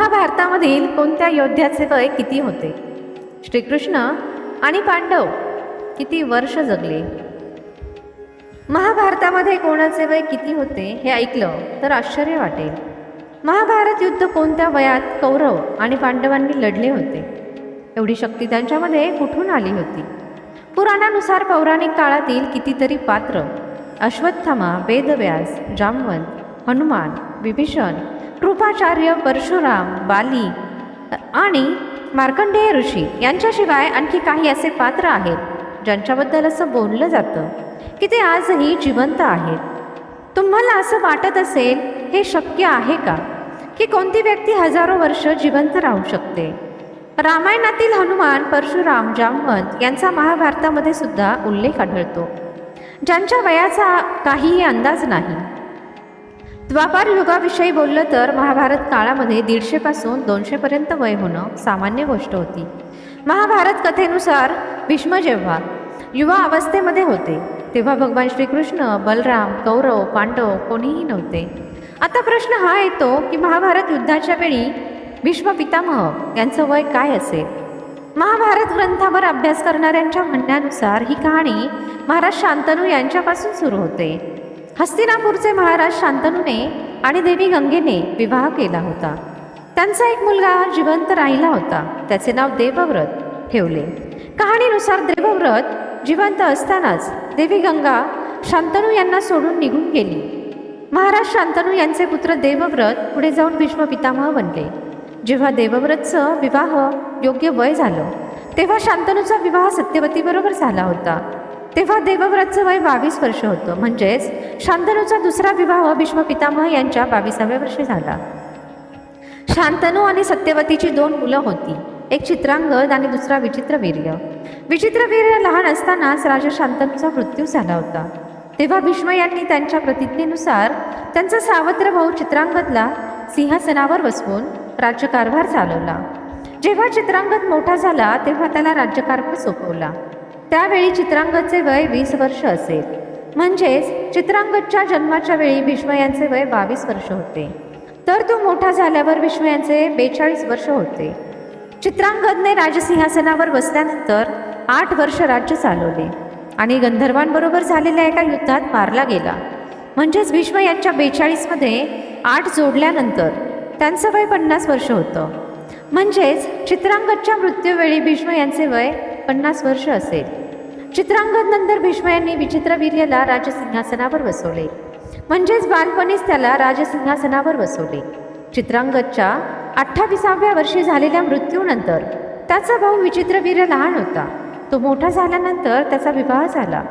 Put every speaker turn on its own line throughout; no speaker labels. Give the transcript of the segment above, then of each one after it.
महाभारतामधील कोणत्या योद्ध्याचे वय किती होते? श्रीकृष्ण आणि पांडव किती वर्ष जगले? महाभारतामध्ये कोणाचे वय किती होते हे ऐकलं तर आश्चर्य वाटेल. महाभारत युद्ध कोणत्या वयात कौरव आणि पांडवांनी लढले होते? एवढी शक्ती त्यांच्यामध्ये कुठून आली होती? पुराणानुसार पौराणिक काळातील कितीतरी पात्र अश्वत्थामा वेदव्यास जामवंत हनुमान विभीषण कृपाचार्य परशुराम बाली आणि मार्कंडेय ऋषी यांच्याशिवाय आणखी काही असे पात्र आहेत ज्यांच्याबद्दल असं बोललं जातं की ते आजही जिवंत आहेत. तुम्हाला असं वाटत असेल हे शक्य आहे का की कोणती व्यक्ती हजारो वर्ष जिवंत राहू शकते? रामायणातील हनुमान परशुराम जामवंत यांचा महाभारतामध्ये सुद्धा उल्लेख आढळतो ज्यांच्या वयाचा काहीही अंदाज नाही. द्वापार युगाविषयी बोललं तर महाभारत काळामध्ये दीडशेपासून दोनशेपर्यंत वय होणं सामान्य गोष्ट होती. महाभारत कथेनुसार भीष्म जेव्हा युवा अवस्थेमध्ये होते तेव्हा भगवान श्रीकृष्ण बलराम कौरव पांडव कोणीही नव्हते. आता प्रश्न हा येतो की महाभारत युद्धाच्या वेळी भीष्म पितामह यांचं वय काय असेल? महाभारत ग्रंथावर अभ्यास करणाऱ्यांच्या म्हणण्यानुसार ही कहाणी महाराज शांतनू यांच्यापासून सुरू होते. हस्तिनापूरचे महाराज शांतनूने आणि देवी गंगेने विवाह केला होता. त्यांचा एक मुलगा जिवंत राहिला होता. त्याचे नाव देवव्रत ठेवले. कहाणीनुसार देवव्रत जिवंत असतानाच देवी गंगा शांतनू यांना सोडून निघून गेली. महाराज शांतनू यांचे पुत्र देवव्रत पुढे जाऊन भीष्म पितामह बनले. जेव्हा देवव्रतचं विवाह योग्य वय झालं तेव्हा शांतनूचा विवाह सत्यवतीबरोबर झाला होता. तेव्हा देवव्रतचं वय बावीस वर्ष होतं. म्हणजेच शांतनूचा दुसरा विवाह भीष्म पितामह यांच्या बावीसाव्या वर्षी झाला. शांतनू आणि सत्यवतीची दोन मुलं होती. एक चित्रांगद आणि दुसरा विचित्रवीर्य विचित्रवीर्य लहान असतानाच राजा शांतनूचा मृत्यू झाला होता. तेव्हा भीष्म यांनी त्यांच्या प्रतिज्ञेनुसार त्यांचा सावत्र भाऊ चित्रांगदला सिंहासनावर बसवून राज्यकारभार चालवला. जेव्हा चित्रांगद मोठा झाला तेव्हा त्याला राज्यकारभार सोपवला. त्यावेळी चित्रांगदचे वय वीस वर्ष असेल. म्हणजेच चित्रांगदच्या जन्माच्या वेळी भीष्म यांचे वय बावीस वर्ष होते. तर तो मोठा झाल्यावर भीष्म यांचे बेचाळीस वर्ष होते. चित्रांगदने राजसिंहासनावर बसल्यानंतर आठ वर्ष राज्य चालवले. आणि गंधर्वांबरोबर झालेल्या एका युद्धात मारला गेला. म्हणजेच भीष्म यांच्या बेचाळीसमध्ये आठ जोडल्यानंतर त्यांचं वय पन्नास वर्ष होतं. म्हणजेच चित्रांगदच्या मृत्यूवेळी भीष्म यांचे वय पन्नास वर्ष असेल. चित्रांगद नंतर भीष्म यांनी विचित्रवीर्यला राजसिंहासनावर बसवले. म्हणजेच बालपणीच त्याला राजसिंहासनावर बसवले. चित्रांगदच्या अठ्ठावीसाव्या वर्षी झालेल्या मृत्यूनंतर त्याचा भाऊ विचित्रवीर्य लहान होता. तो मोठा झाल्यानंतर त्याचा विवाह झाला.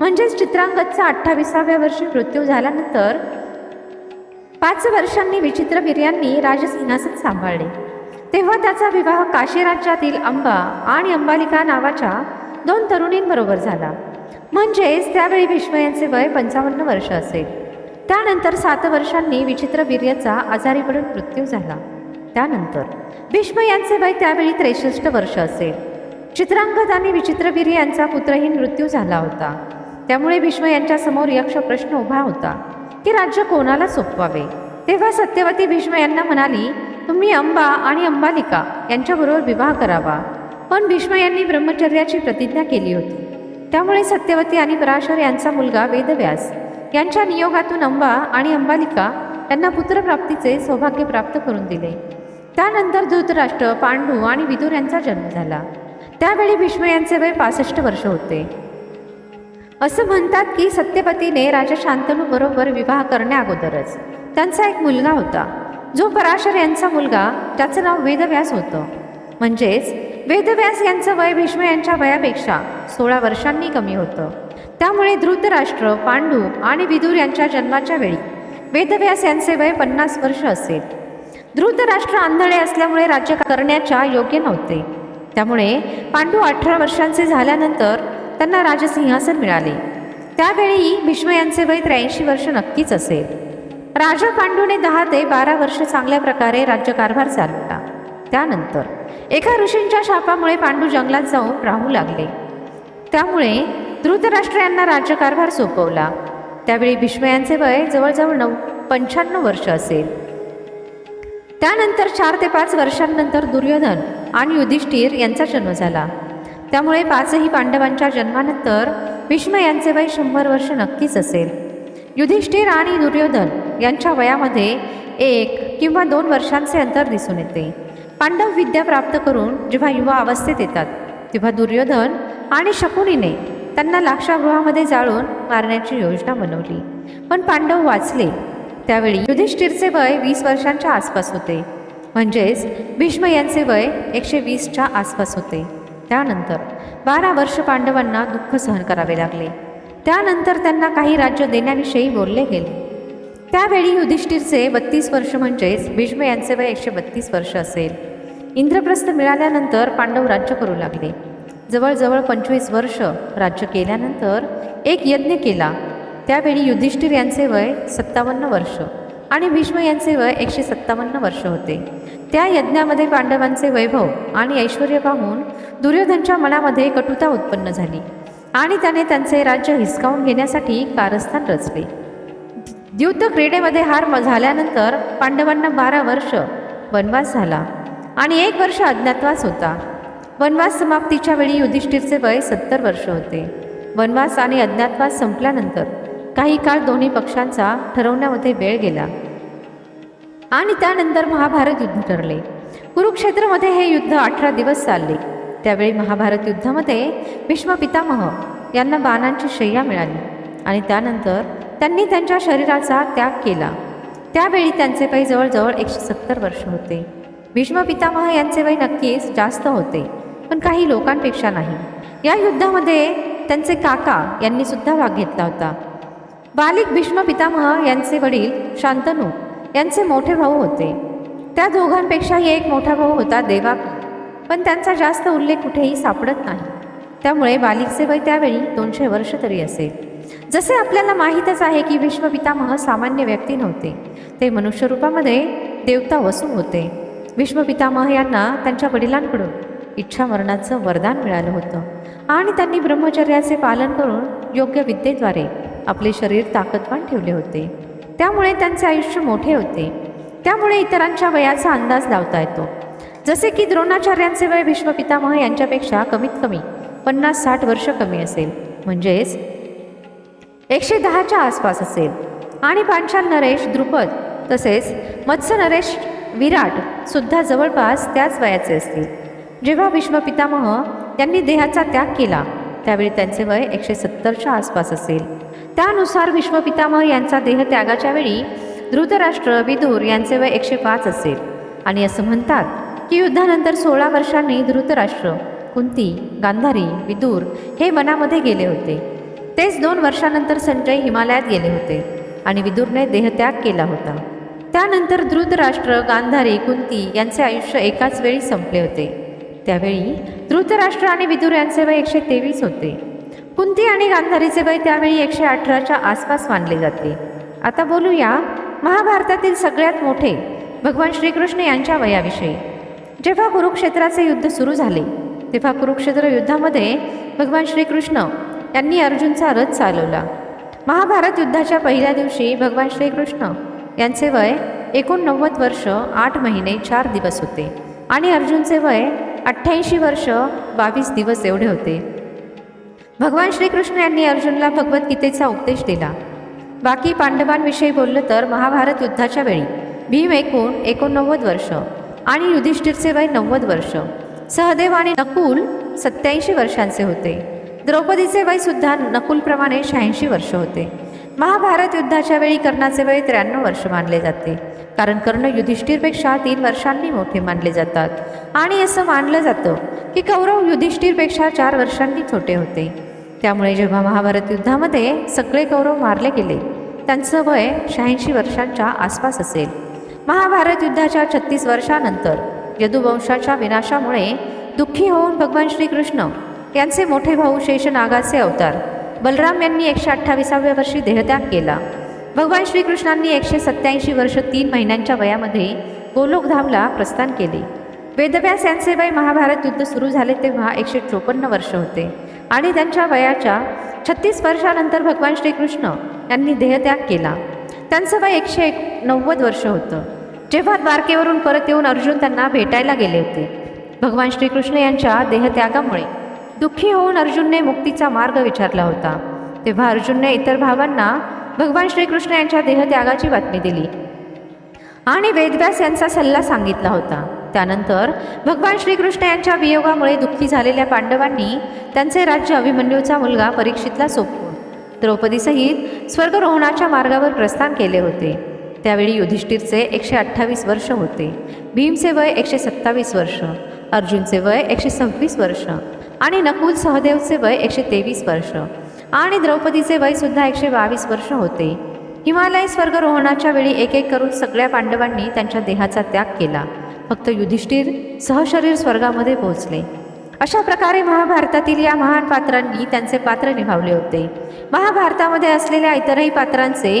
म्हणजेच चित्रांगदचा अठ्ठावीसाव्या वर्षी मृत्यू झाल्यानंतर पाच वर्षांनी विचित्रवीर्यांनी राजसिंहासन सांभाळले. तेव्हा त्याचा विवाह काशी राज्यातील अंबा आणि अंबालिका नावाच्या दोन तरुणींबरोबर झाला. म्हणजेच त्यावेळी भीष्म यांचे वय पंचावन्न वर्ष असेल. त्यानंतर सात वर्षांनी विचित्रवीर्याचा आजारी पडून मृत्यू झाला. त्यानंतर भीष्म यांचे वय त्यावेळी त्रेसष्ट वर्ष असेल. चित्रांगद आणि विचित्रवीर्य यांचा पुत्रहीन मृत्यू झाला होता. त्यामुळे भीष्म यांच्यासमोर यक्ष प्रश्न उभा होता की राज्य कोणाला सोपवावे? तेव्हा सत्यवती भीष्म यांना म्हणाली तुम्ही अंबा आणि अंबालिका यांच्याबरोबर विवाह करावा. पण भीष्म यांनी ब्रह्मचर्याची प्रतिज्ञा केली होती. त्यामुळे सत्यवती आणि पराशर यांचा मुलगा वेदव्यास यांच्या नियोगातून अंबा आणि अंबालिका यांना पुत्रप्राप्तीचे सौभाग्य प्राप्त करून दिले. त्यानंतर धृतराष्ट्र पांडू आणि विदूर यांचा जन्म झाला. त्यावेळी भीष्म यांचे वय पासष्ट वर्ष होते. असं म्हणतात की सत्यपतीने राजा शांतनू बरोबर विवाह करण्याअगोदरच त्यांचा एक मुलगा होता. जो पराशर यांचा मुलगा त्याचं नाव वेदव्यास होतं. म्हणजेच वेदव्यास यांचं वय भीष्म यांच्या वयापेक्षा सोळा वर्षांनी कमी होतं. त्यामुळे धृतराष्ट्र पांडू आणि विदूर यांच्या जन्माच्या वेळी वेदव्यास यांचे वय पन्नास वर्ष असेल. धृतराष्ट्र आंधळे असल्यामुळे राज्य करण्याच्या योग्य नव्हते. त्यामुळे पांडू अठरा वर्षांचे झाल्यानंतर त्यांना राजसिंहासन मिळाले. त्यावेळी भीष्म यांचे वय त्र्याऐंशी वर्ष नक्कीच असेल. राजा पांडूने दहा ते बारा वर्ष चांगल्या प्रकारे राज्यकारभार चालवला. त्यानंतर एका ऋषींच्या शापामुळे पांडू जंगलात जाऊन राहू लागले. त्यामुळे धृतराष्ट्र यांना राज्यकारभार सोपवला. त्यावेळी भीष्म यांचे वय जवळजवळ नऊ पंच्याण्णव वर्ष असेल. त्यानंतर चार ते पाच वर्षांनंतर दुर्योधन आणि युधिष्ठिर यांचा जन्म झाला. त्यामुळे पाचही पांडवांच्या जन्मानंतर भीष्म यांचे वय शंभर वर्ष नक्कीच असेल. युधिष्ठिर आणि दुर्योधन यांच्या वयामध्ये एक किंवा दोन वर्षांचे अंतर दिसून येते. पांडव विद्या प्राप्त करून जेव्हा युवा अवस्थेत येतात तेव्हा दुर्योधन आणि शकुनीने त्यांना लाक्षागृहामध्ये जाळून मारण्याची योजना बनवली. पण पांडव वाचले. त्यावेळी युधिष्ठिरचे वय वीस वर्षांच्या आसपास होते. म्हणजेच भीष्म यांचे वय एकशे वीसच्या आसपास होते. त्यानंतर बारा वर्ष पांडवांना दुःख सहन करावे लागले. त्यानंतर त्यांना काही राज्य देण्याविषयी बोलले गेले. त्यावेळी युधिष्ठिरचे बत्तीस वर्ष म्हणजेच भीष्म यांचे वय एकशे बत्तीस वर्ष असेल. इंद्रप्रस्थ मिळाल्यानंतर पांडव राज्य करू लागले. जवळजवळ पंचवीस वर्ष राज्य केल्यानंतर एक यज्ञ केला. त्यावेळी युधिष्ठिर यांचे वय सत्तावन्न वर्ष आणि भीष्म यांचे वय एकशे सत्तावन्न वर्ष होते. त्या यज्ञामध्ये पांडवांचे वैभव आणि ऐश्वर पाहून दुर्योधनच्या मनामध्ये कटुता उत्पन्न झाली. आणि त्याने त्यांचे राज्य हिसकावून घेण्यासाठी कारस्थान रचले. युद्ध क्रीडेमध्ये हार झाल्यानंतर पांडवांना बारा वर्ष वनवास झाला आणि एक वर्ष अज्ञातवास होता. वनवास समाप्तीच्या वेळी युधिष्ठिरचे वय सत्तर वर्ष होते. वनवास आणि अज्ञातवास संपल्यानंतर काही काळ दोन्ही पक्षांचा ठरवण्यामध्ये वेळ गेला. आणि त्यानंतर महाभारत युद्ध ठरले. कुरुक्षेत्रमध्ये हे युद्ध अठरा दिवस चालले. त्यावेळी महाभारत युद्धामध्ये भीष्म पितामह यांना बाणांची शय्या मिळाली. आणि त्यानंतर त्यांनी त्यांच्या शरीराचा त्याग केला. त्यावेळी त्यांचे वय जवळजवळ एकशे सत्तर वर्ष होते. भीष्म पितामह यांचे वय नक्कीच जास्त होते पण काही लोकांपेक्षा नाही. या युद्धामध्ये त्यांचे काका यांनी सुद्धा भाग घेतला होता. बालिक भीष्म पितामह यांचे वडील शांतनू यांचे मोठे भाऊ होते. त्या दोघांपेक्षाही एक मोठा भाऊ होता देवा पण त्यांचा जास्त उल्लेख कुठेही सापडत नाही. त्यामुळे बालिकचे वय त्यावेळी दोनशे वर्ष तरी असेल. जसे आपल्याला माहीतच आहे की विश्वपितामह सामान्य व्यक्ती नव्हते ते मनुष्यरूपामध्ये देवता वसू होते. विश्वपितामह यांना त्यांच्या वडिलांकडून इच्छा मरणाचं वरदान मिळालं होतं आणि त्यांनी ब्रह्मचर्याचे पालन करून योग्य विद्येद्वारे आपले शरीर ताकदवान ठेवले होते. त्यामुळे त्यांचे आयुष्य मोठे होते. त्यामुळे इतरांच्या वयाचा अंदाज लावता येतो. जसे की द्रोणाचार्यांचे वय भीष्मपितामह यांच्यापेक्षा कमीत कमी पन्नास साठ वर्ष कमी असेल. म्हणजेच एकशे दहाच्या आसपास असेल. आणि पांचाल नरेश द्रुपद तसेच मत्स्य नरेश विराट सुद्धा जवळपास त्याच वयाचे असतील. जेव्हा विश्वपितामह त्यांनी देहाचा त्याग केला त्यावेळी त्यांचे वय एकशे सत्तरच्या आसपास असेल. त्यानुसार विश्वपितामह यांचा देह त्यागाच्या वेळी धृतराष्ट्र विदूर यांचे वय एकशे पाच असेल. आणि असं म्हणतात की युद्धानंतर सोळा वर्षांनी धृतराष्ट्र कुंती गांधारी विदूर हे वनामध्ये गेले होते. तेच दोन वर्षानंतर संजय हिमालयात गेले होते आणि विदूरने देहत्याग केला होता. त्यानंतर धृतराष्ट्र गांधारी कुंती यांचे आयुष्य एकाच वेळी संपले होते. त्यावेळी धृतराष्ट्र आणि विदुर यांचे वय एकशे तेवीस होते. कुंती आणि गांधारीचे वय त्यावेळी एकशे अठराच्या आसपास मानले जाते. आता बोलूया महाभारतातील सगळ्यात मोठे भगवान श्रीकृष्ण यांच्या वयाविषयी. जेव्हा कुरुक्षेत्राचे युद्ध सुरू झाले तेव्हा कुरुक्षेत्र युद्धामध्ये भगवान श्रीकृष्ण यांनी अर्जुनचा रथ चालवला. महाभारत युद्धाच्या पहिल्या दिवशी भगवान श्रीकृष्ण यांचे वय एकोणनव्वद वर्ष आठ महिने चार दिवस होते आणि अर्जुनचे वय अठ्ठ्याऐंशी वर्ष बावीस दिवस एवढे होते. भगवान श्रीकृष्ण यांनी अर्जुनला भगवद्गीतेचा उपदेश दिला. बाकी पांडवांविषयी बोललं तर महाभारत युद्धाच्या वेळी भीम एकूण एकोणनव्वद वर्ष आणि युधिष्ठिरचे वय नव्वद वर्ष. सहदेव आणि नकुल सत्याऐंशी वर्षांचे होते. द्रौपदीचे वय सुद्धा नकुलप्रमाणे शहाऐंशी वर्ष होते. महाभारत युद्धाच्या वेळी कर्णाचे वय त्र्याण्णव वर्ष मानले जाते. कारण कर्ण युधिष्ठिरपेक्षा तीन वर्षांनी मोठे मानले जातात. आणि असं मानलं जातं की कौरव युधिष्ठिरपेक्षा चार वर्षांनी छोटे होते. त्यामुळे जेव्हा महाभारत युद्धामध्ये सगळे कौरव मारले गेले त्यांचं वय शहाऐंशी वर्षांच्या आसपास असेल. महाभारत युद्धाच्या छत्तीस वर्षानंतर यदुवंशाच्या विनाशामुळे दुःखी होऊन भगवान श्रीकृष्ण यांचे मोठे भाऊ शेषनागाचे अवतार बलराम यांनी एकशे अठ्ठावीसाव्या वर्षी देहत्याग केला. भगवान श्रीकृष्णांनी एकशे सत्याऐंशी वर्ष तीन महिन्यांच्या वयामध्ये गोलोकधामला प्रस्थान केले. वेदव्यास यांचे वय महाभारत युद्ध सुरू झाले तेव्हा एकशे चोपन्न वर्ष होते आणि त्यांच्या वयाच्या छत्तीस वर्षानंतर भगवान श्रीकृष्ण यांनी देहत्याग केला. त्यांचं वय एकशे एक नव्वद वर्ष होतं. जेव्हा द्वारकेवरून परत येऊन अर्जुन त्यांना भेटायला गेले होते. भगवान श्रीकृष्ण यांच्या देहत्यागामुळे दुःखी होऊन अर्जुनने मुक्तीचा मार्ग विचारला होता. तेव्हा अर्जुनने इतर भावांना भगवान श्रीकृष्ण यांच्या देहत्यागाची बातमी दिली. आणि वेदव्यास यांचा सल्ला सांगितला होता. त्यानंतर भगवान श्रीकृष्ण यांच्या वियोगामुळे दुःखी झालेल्या पांडवांनी त्यांचे राज्य अभिमन्यूचा मुलगा परीक्षितला सोपवून द्रौपदीसहित स्वर्गरोहणाच्या मार्गावर प्रस्थान केले होते. त्यावेळी युधिष्ठिरचे एकशे अठ्ठावीस वर्ष होते. भीमचे वय एकशे सत्तावीस वर्ष अर्जुनचे वय एकशे सव्वीस वर्ष आणि नकुल सहदेवचे वय एकशे तेवीस वर्ष आणि द्रौपदीचे वयसुद्धा एकशे बावीस वर्ष होते. हिमालय स्वर्गरोहणाच्या वेळी एक एक करून सगळ्या पांडवांनी त्यांच्या देहाचा त्याग केला. फक्त युधिष्ठिर सहशरीर स्वर्गामध्ये पोहोचले. अशा प्रकारे महाभारतातील या महान पात्रांनी त्यांचे पात्र निभावले होते. महाभारतामध्ये असलेल्या इतरही पात्रांचे